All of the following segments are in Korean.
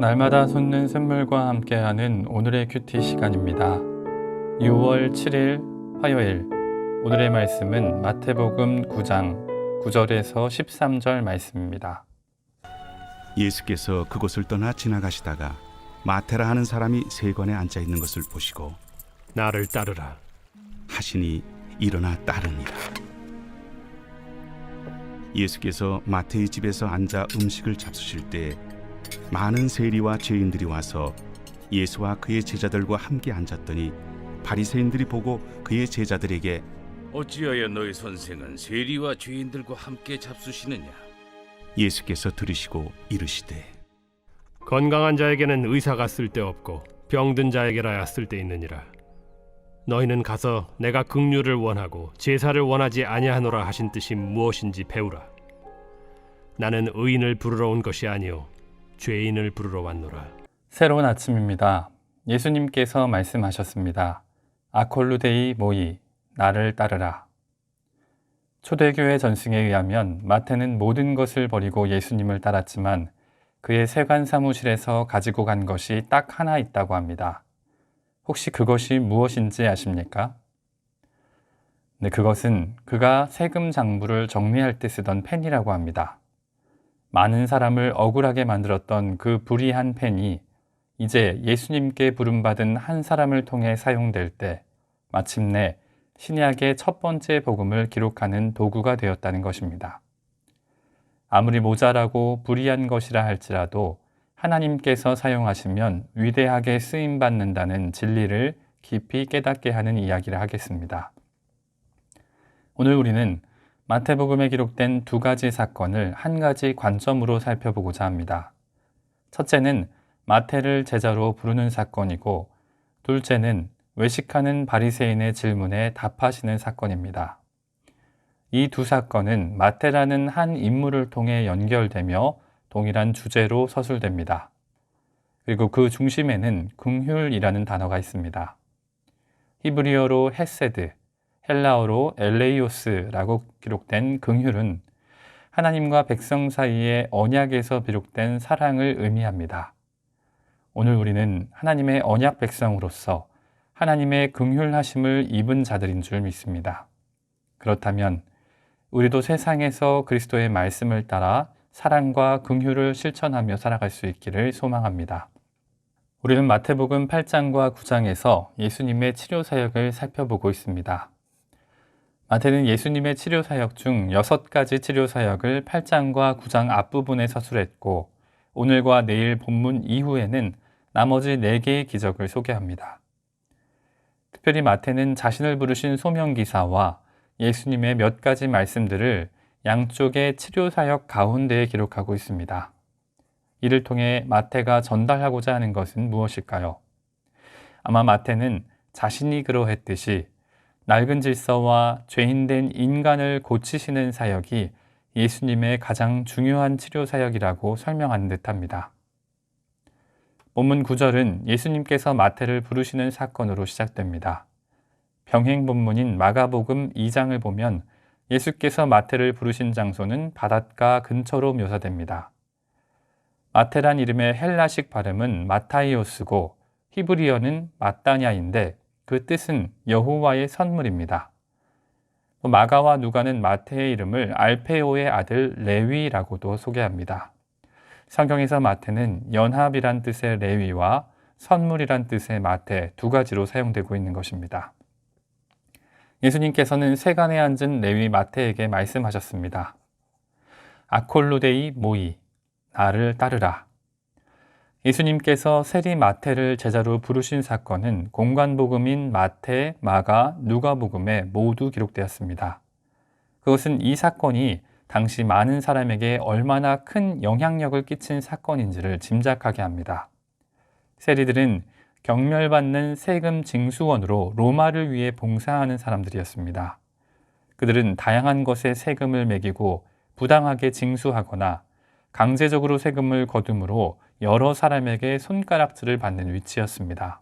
날마다 솟는 샘물과 함께하는 오늘의 큐티 시간입니다. 6월 7일 화요일 오늘의 말씀은 마태복음 9장 9절에서 13절 말씀입니다. 예수께서 그곳을 떠나 지나가시다가 마테라 하는 사람이 세관에 앉아 있는 것을 보시고 나를 따르라. 하시니 일어나 따르니라. 예수께서 마태의 집에서 앉아 음식을 잡수실 때 많은 세리와 죄인들이 와서 예수와 그의 제자들과 함께 앉았더니 바리새인들이 보고 그의 제자들에게 어찌하여 너희 선생은 세리와 죄인들과 함께 잡수시느냐? 예수께서 들으시고 이르시되 건강한 자에게는 의사가 쓸데없고 병든 자에게라야 쓸데있느니라. 너희는 가서 내가 긍휼을 원하고 제사를 원하지 아니하노라 하신 뜻이 무엇인지 배우라. 나는 의인을 부르러 온 것이 아니요 죄인을 부르러 왔노라. 새로운 아침입니다. 예수님께서 말씀하셨습니다. 아콜루데이 모이 나를 따르라. 초대교회 전승에 의하면 마태는 모든 것을 버리고 예수님을 따랐지만 그의 세관 사무실에서 가지고 간 것이 딱 하나 있다고 합니다. 혹시 그것이 무엇인지 아십니까? 네, 그것은 그가 세금 장부를 정리할 때 쓰던 펜이라고 합니다. 많은 사람을 억울하게 만들었던 그 불의한 펜이 이제 예수님께 부름받은 한 사람을 통해 사용될 때 마침내 신약의 첫 번째 복음을 기록하는 도구가 되었다는 것입니다. 아무리 모자라고 불의한 것이라 할지라도 하나님께서 사용하시면 위대하게 쓰임 받는다는 진리를 깊이 깨닫게 하는 이야기를 하겠습니다. 오늘 우리는 마태복음에 기록된 두 가지 사건을 한 가지 관점으로 살펴보고자 합니다. 첫째는 마태를 제자로 부르는 사건이고 둘째는 외식하는 바리새인의 질문에 답하시는 사건입니다. 이 두 사건은 마태라는 한 인물을 통해 연결되며 동일한 주제로 서술됩니다. 그리고 그 중심에는 긍휼이라는 단어가 있습니다. 히브리어로 헤세드, 헬라어로 엘레이오스라고 기록된 긍휼은 하나님과 백성 사이의 언약에서 비롯된 사랑을 의미합니다. 오늘 우리는 하나님의 언약 백성으로서 하나님의 긍휼하심을 입은 자들인 줄 믿습니다. 그렇다면 우리도 세상에서 그리스도의 말씀을 따라 사랑과 긍휼을 실천하며 살아갈 수 있기를 소망합니다. 우리는 마태복음 8장과 9장에서 예수님의 치료 사역을 살펴보고 있습니다. 마태는 예수님의 치료 사역 중 여섯 가지 치료 사역을 8장과 9장 앞부분에 서술했고 오늘과 내일 본문 이후에는 나머지 4개의 기적을 소개합니다. 특별히 마태는 자신을 부르신 소명 기사와 예수님의 몇 가지 말씀들을 양쪽의 치료 사역 가운데에 기록하고 있습니다. 이를 통해 마태가 전달하고자 하는 것은 무엇일까요? 아마 마태는 자신이 그러했듯이 낡은 질서와 죄인된 인간을 고치시는 사역이 예수님의 가장 중요한 치료 사역이라고 설명하는 듯합니다. 본문 9절은 예수님께서 마태를 부르시는 사건으로 시작됩니다. 병행 본문인 마가복음 2장을 보면 예수께서 마태를 부르신 장소는 바닷가 근처로 묘사됩니다. 마테란 이름의 헬라식 발음은 마타이오스고 히브리어는 마따냐인데 그 뜻은 여호와의 선물입니다. 마가와 누가는 마태의 이름을 알페오의 아들 레위라고도 소개합니다. 성경에서 마태는 연합이란 뜻의 레위와 선물이란 뜻의 마태 두 가지로 사용되고 있는 것입니다. 예수님께서는 세간에 앉은 레위 마태에게 말씀하셨습니다. 아콜루데이 모이, 나를 따르라. 예수님께서 세리 마태를 제자로 부르신 사건은 공관복음인 마태, 마가, 누가복음에 모두 기록되었습니다. 그것은 이 사건이 당시 많은 사람에게 얼마나 큰 영향력을 끼친 사건인지를 짐작하게 합니다. 세리들은 경멸받는 세금 징수원으로 로마를 위해 봉사하는 사람들이었습니다. 그들은 다양한 것에 세금을 매기고 부당하게 징수하거나 강제적으로 세금을 거둠으로 여러 사람에게 손가락질을 받는 위치였습니다.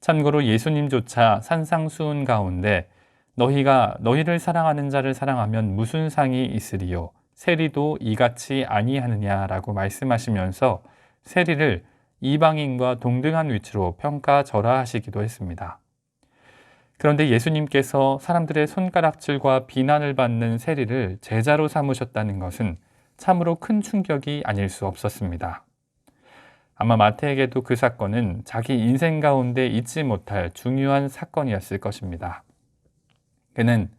참고로 예수님조차 산상수훈 가운데 너희가 너희를 사랑하는 자를 사랑하면 무슨 상이 있으리요 세리도 이같이 아니하느냐라고 말씀하시면서 세리를 이방인과 동등한 위치로 평가절하하시기도 했습니다. 그런데 예수님께서 사람들의 손가락질과 비난을 받는 세리를 제자로 삼으셨다는 것은 참으로 큰 충격이 아닐 수 없었습니다. 아마 마태에게도 그 사건은 자기 인생 가운데 잊지 못할 중요한 사건이었을 것입니다. 그는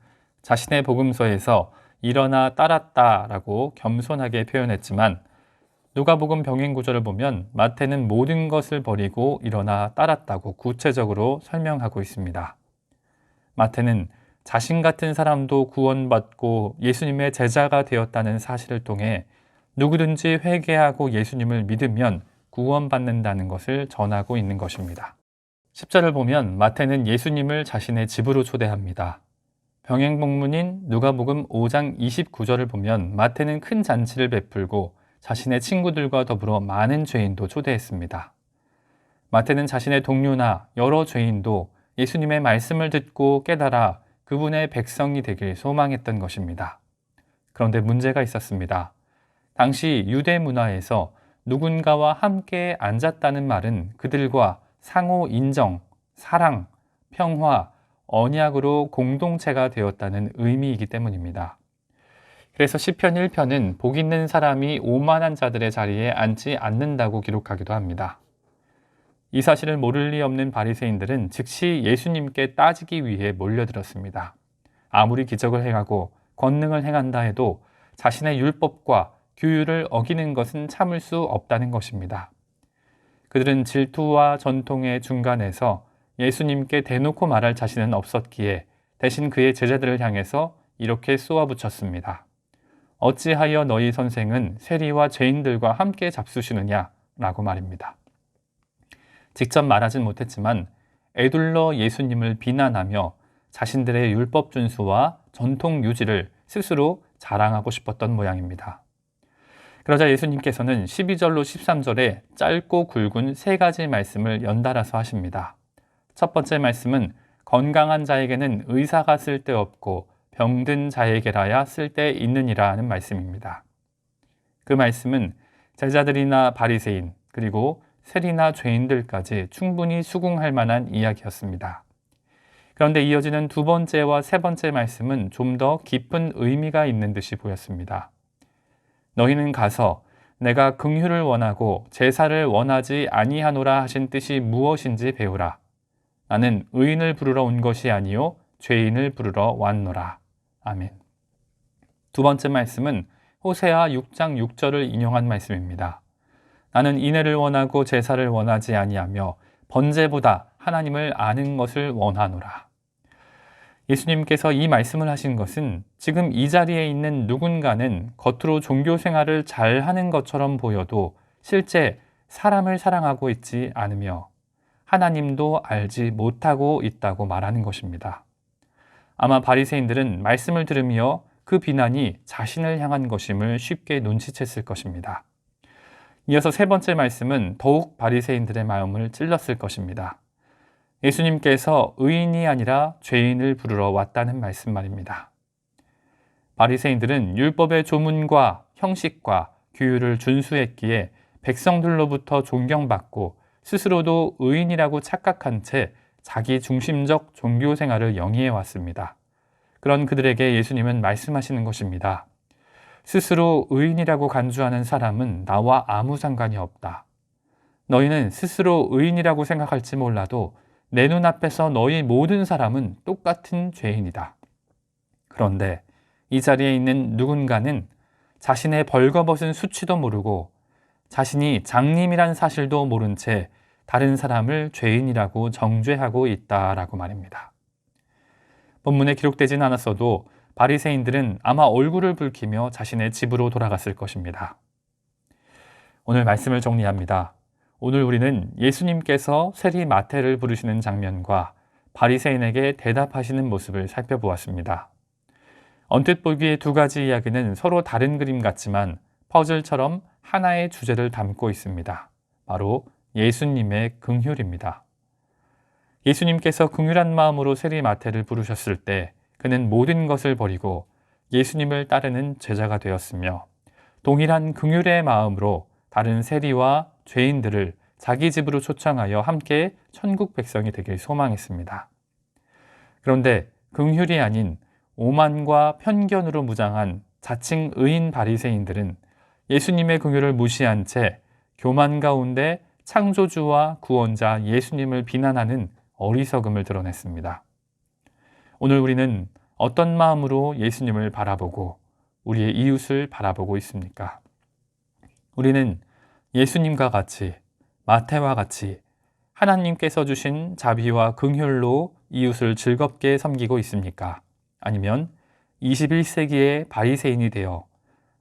자신의 복음서에서 일어나 따랐다라고 겸손하게 표현했지만 누가복음 병행 구절을 보면 마태는 모든 것을 버리고 일어나 따랐다고 구체적으로 설명하고 있습니다. 마태는 자신 같은 사람도 구원받고 예수님의 제자가 되었다는 사실을 통해 누구든지 회개하고 예수님을 믿으면 구원받는다는 것을 전하고 있는 것입니다. 10절을 보면 마태는 예수님을 자신의 집으로 초대합니다. 병행복문인 누가복음 5장 29절을 보면 마태는 큰 잔치를 베풀고 자신의 친구들과 더불어 많은 죄인도 초대했습니다. 마태는 자신의 동료나 여러 죄인도 예수님의 말씀을 듣고 깨달아 그분의 백성이 되길 소망했던 것입니다. 그런데 문제가 있었습니다. 당시 유대 문화에서 누군가와 함께 앉았다는 말은 그들과 상호 인정, 사랑, 평화, 언약으로 공동체가 되었다는 의미이기 때문입니다. 그래서 시편 1편은 복 있는 사람이 오만한 자들의 자리에 앉지 않는다고 기록하기도 합니다. 이 사실을 모를 리 없는 바리새인들은 즉시 예수님께 따지기 위해 몰려들었습니다. 아무리 기적을 행하고 권능을 행한다 해도 자신의 율법과 규율을 어기는 것은 참을 수 없다는 것입니다. 그들은 질투와 전통의 중간에서 예수님께 대놓고 말할 자신은 없었기에 대신 그의 제자들을 향해서 이렇게 쏘아붙였습니다. 어찌하여 너희 선생은 세리와 죄인들과 함께 잡수시느냐? 라고 말입니다. 직접 말하진 못했지만 애둘러 예수님을 비난하며 자신들의 율법 준수와 전통 유지를 스스로 자랑하고 싶었던 모양입니다. 그러자 예수님께서는 12절로 13절에 짧고 굵은 세 가지 말씀을 연달아서 하십니다. 첫 번째 말씀은 건강한 자에게는 의사가 쓸데없고 병든 자에게라야 쓸데 있느니라 하는 말씀입니다. 그 말씀은 제자들이나 바리새인 그리고 세리나 죄인들까지 충분히 수긍할 만한 이야기였습니다. 그런데 이어지는 두 번째와 세 번째 말씀은 좀 더 깊은 의미가 있는 듯이 보였습니다. 너희는 가서 내가 긍휼을 원하고 제사를 원하지 아니하노라 하신 뜻이 무엇인지 배우라. 나는 의인을 부르러 온 것이 아니요 죄인을 부르러 왔노라. 아멘. 두 번째 말씀은 호세아 6장 6절을 인용한 말씀입니다. 나는 인애를 원하고 제사를 원하지 아니하며 번제보다 하나님을 아는 것을 원하노라. 예수님께서 이 말씀을 하신 것은 지금 이 자리에 있는 누군가는 겉으로 종교 생활을 잘 하는 것처럼 보여도 실제 사람을 사랑하고 있지 않으며 하나님도 알지 못하고 있다고 말하는 것입니다. 아마 바리새인들은 말씀을 들으며 그 비난이 자신을 향한 것임을 쉽게 눈치챘을 것입니다. 이어서 세 번째 말씀은 더욱 바리새인들의 마음을 찔렀을 것입니다. 예수님께서 의인이 아니라 죄인을 부르러 왔다는 말씀 말입니다. 바리새인들은 율법의 조문과 형식과 규율을 준수했기에 백성들로부터 존경받고 스스로도 의인이라고 착각한 채 자기 중심적 종교 생활을 영위해 왔습니다. 그런 그들에게 예수님은 말씀하시는 것입니다. 스스로 의인이라고 간주하는 사람은 나와 아무 상관이 없다. 너희는 스스로 의인이라고 생각할지 몰라도 내 눈앞에서 너희 모든 사람은 똑같은 죄인이다. 그런데 이 자리에 있는 누군가는 자신의 벌거벗은 수치도 모르고 자신이 장님이란 사실도 모른 채 다른 사람을 죄인이라고 정죄하고 있다라고 말입니다. 본문에 기록되진 않았어도 바리새인들은 아마 얼굴을 붉히며 자신의 집으로 돌아갔을 것입니다. 오늘 말씀을 정리합니다. 오늘 우리는 예수님께서 세리 마태를 부르시는 장면과 바리새인에게 대답하시는 모습을 살펴보았습니다. 언뜻 보기에 두 가지 이야기는 서로 다른 그림 같지만 퍼즐처럼 하나의 주제를 담고 있습니다. 바로 예수님의 긍휼입니다. 예수님께서 긍휼한 마음으로 세리 마태를 부르셨을 때 그는 모든 것을 버리고 예수님을 따르는 제자가 되었으며 동일한 긍휼의 마음으로 다른 세리와 죄인들을 자기 집으로 초청하여 함께 천국 백성이 되길 소망했습니다. 그런데 긍휼이 아닌 오만과 편견으로 무장한 자칭 의인 바리새인들은 예수님의 긍휼을 무시한 채 교만 가운데 창조주와 구원자 예수님을 비난하는 어리석음을 드러냈습니다. 오늘 우리는 어떤 마음으로 예수님을 바라보고 우리의 이웃을 바라보고 있습니까? 우리는 예수님과 같이 마태와 같이 하나님께서 주신 자비와 긍휼로 이웃을 즐겁게 섬기고 있습니까? 아니면 21세기의 바리새인이 되어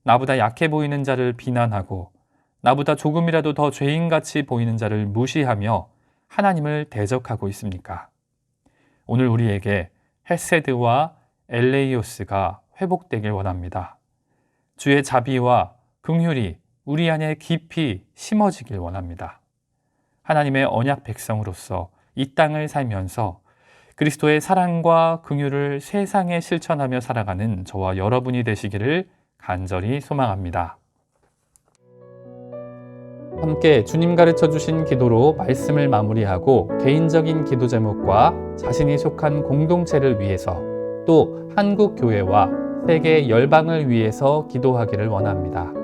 나보다 약해 보이는 자를 비난하고 나보다 조금이라도 더 죄인같이 보이는 자를 무시하며 하나님을 대적하고 있습니까? 오늘 우리에게 헤세드와 엘레이오스가 회복되길 원합니다. 주의 자비와 긍휼이 우리 안에 깊이 심어지길 원합니다. 하나님의 언약 백성으로서 이 땅을 살면서 그리스도의 사랑과 긍휼을 세상에 실천하며 살아가는 저와 여러분이 되시기를 간절히 소망합니다. 함께 주님 가르쳐 주신 기도로 말씀을 마무리하고 개인적인 기도 제목과 자신이 속한 공동체를 위해서 또 한국 교회와 세계 열방을 위해서 기도하기를 원합니다.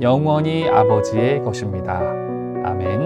영원히 아버지의 것입니다. 아멘.